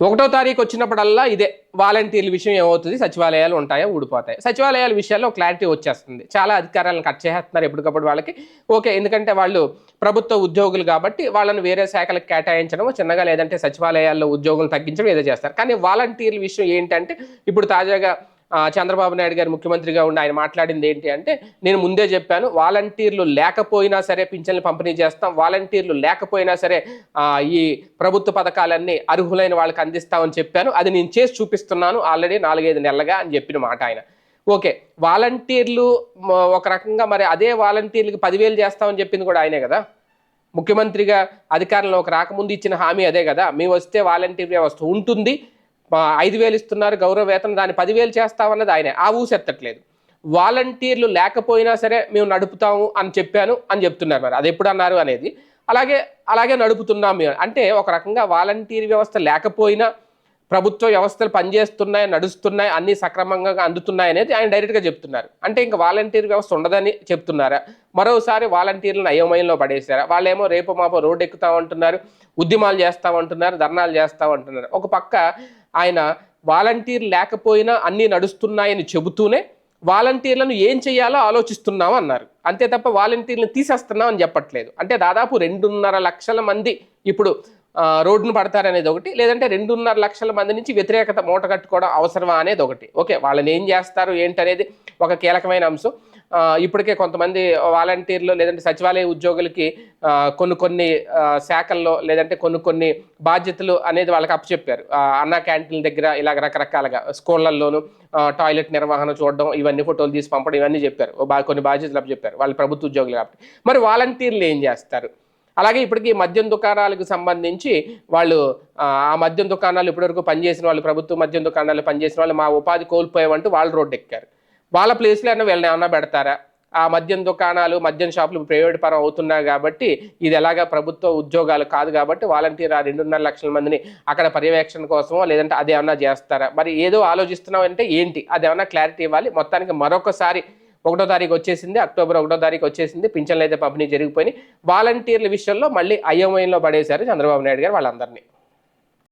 ఒకటో తారీఖు వచ్చినప్పుడల్లా ఇదే వాలంటీర్ల విషయం ఏమవుతుంది? సచివాలయాలు ఉంటాయా? ఊడిపోతాయి. సచివాలయాల విషయాల్లో క్లారిటీ వచ్చేస్తుంది. చాలా అధికారాలను కట్ చేస్తున్నారు ఎప్పటికప్పుడు వాళ్ళకి. ఓకే ఎందుకంటే వాళ్ళు ప్రభుత్వ ఉద్యోగులు కాబట్టి వాళ్ళని వేరే శాఖలకు కేటాయించడం చిన్నగా లేదంటే సచివాలయాల్లో ఉద్యోగులు తగ్గించడం ఏదో చేస్తారు. కానీ వాలంటీర్ల విషయం ఏంటంటే ఇప్పుడు తాజాగా చంద్రబాబు నాయుడు గారు ముఖ్యమంత్రిగా ఉండి ఆయన మాట్లాడింది ఏంటి అంటే నేను ముందే చెప్పాను వాలంటీర్లు లేకపోయినా సరే పింఛన్లు పంపిణీ చేస్తాం వాలంటీర్లు లేకపోయినా సరే ఈ ప్రభుత్వ పథకాలన్నీ అర్హులైన వాళ్ళకి అందిస్తామని చెప్పాను. అది నేను చేసి చూపిస్తున్నాను ఆల్రెడీ నాలుగైదు నెలలుగా అని చెప్పిన మాట ఆయన. ఓకే వాలంటీర్లు ఒక రకంగా మరి అదే వాలంటీర్లకి పదివేలు చేస్తామని చెప్పింది కూడా ఆయనే కదా? ముఖ్యమంత్రిగా అధికారంలోకి రాకముందు ఇచ్చిన హామీ అదే కదా? మేము వస్తే వాలంటీర్ వ్యవస్థ ఉంటుంది ఐదు వేలు ఇస్తున్నారు గౌరవ వేతనం దాన్ని పదివేలు చేస్తామన్నది ఆయనే. ఆ ఊసెత్తట్లేదు వాలంటీర్లు లేకపోయినా సరే మేము నడుపుతాము అని చెప్పాను అని చెప్తున్నారు మరి. అది ఎప్పుడు అన్నారు అనేది. అలాగే అలాగే నడుపుతున్నాం మేము. అంటే ఒక రకంగా వాలంటీర్ వ్యవస్థ లేకపోయినా ప్రభుత్వ వ్యవస్థలు పనిచేస్తున్నాయి నడుస్తున్నాయి అన్ని సక్రమంగా అందుతున్నాయి అనేది ఆయన డైరెక్ట్గా చెప్తున్నారు. అంటే ఇంకా వాలంటీర్ వ్యవస్థ ఉండదని చెప్తున్నారా? మరోసారి వాలంటీర్లను అయోమయంలో పడేశారా? వాళ్ళేమో రేపు మాపో రోడ్డు ఎక్కుతామంటున్నారు ఉద్యమాలు చేస్తామంటున్నారు ధర్నాలు చేస్తామంటున్నారు. ఒక పక్క ఆయన వాలంటీర్ లేకపోయినా అన్నీ నడుస్తున్నాయని చెబుతూనే వాలంటీర్లను ఏం చేయాలో ఆలోచిస్తున్నాం అన్నారు. అంతే తప్ప వాలంటీర్లను తీసేస్తున్నాం అని చెప్పట్లేదు. అంటే దాదాపు రెండున్నర లక్షల మంది ఇప్పుడు రోడ్డును పడతారనేది ఒకటి లేదంటే రెండున్నర లక్షల మంది నుంచి వ్యతిరేకత మూట కట్టుకోవడం అవసరమా అనేది ఒకటి. ఓకే వాళ్ళని ఏం చేస్తారు ఏంటనేది ఒక కీలకమైన అంశం. ఇప్పటికే కొంతమంది వాలంటీర్లు లేదంటే సచివాలయ ఉద్యోగులకి కొన్ని కొన్ని శాఖల్లో లేదంటే కొన్ని కొన్ని బాధ్యతలు అనేది వాళ్ళకి అప్పచెప్పారు. ఆ, అన్నా క్యాంటీన్ దగ్గర ఇలాగ రకరకాలుగా స్కూళ్ళల్లోనూ టాయిలెట్ నిర్వహణ చూడడం ఇవన్నీ ఫోటోలు తీసి పంపడం ఇవన్నీ చెప్పారు. కొన్ని బాధ్యతలు అప్పచెప్పారు. వాళ్ళు ప్రభుత్వ ఉద్యోగులు కాబట్టి. మరి వాలంటీర్లు ఏం చేస్తారు? అలాగే ఇప్పటికీ మద్యం దుకాణాలకు సంబంధించి వాళ్ళు ఆ మద్యం దుకాణాలు ఇప్పటివరకు పనిచేసిన వాళ్ళు ప్రభుత్వ మద్యం దుకాణాలు పనిచేసిన వాళ్ళు మా ఉపాధి కోల్పోయామంటూ వాళ్ళు రోడ్డు ఎక్కారు వాళ్ళ ప్లేస్లో అయినా వీళ్ళని ఏమన్నా పెడతారా? ఆ మద్యం దుకాణాలు మద్యం షాపులు ప్రైవేట్ పరం అవుతున్నాయి కాబట్టి ఇది ఎలాగా ప్రభుత్వ ఉద్యోగాలు కాదు కాబట్టి వాలంటీర్ ఆ రెండున్నర లక్షల మందిని అక్కడ పర్యవేక్షణ కోసమో లేదంటే అది చేస్తారా? మరి ఏదో ఆలోచిస్తున్నాం అంటే ఏంటి? అది క్లారిటీ ఇవ్వాలి? మొత్తానికి మరొకసారి ఒకటో తారీఖు వచ్చేసింది అక్టోబర్ ఒకటో తారీఖు వచ్చేసింది పింఛన్లు అయితే పంపిణీ జరిగిపోయినాయి. వాలంటీర్ల విషయంలో మళ్ళీ అయోమయంలో పడేశారు చంద్రబాబు నాయుడు గారు వాళ్ళందరినీ.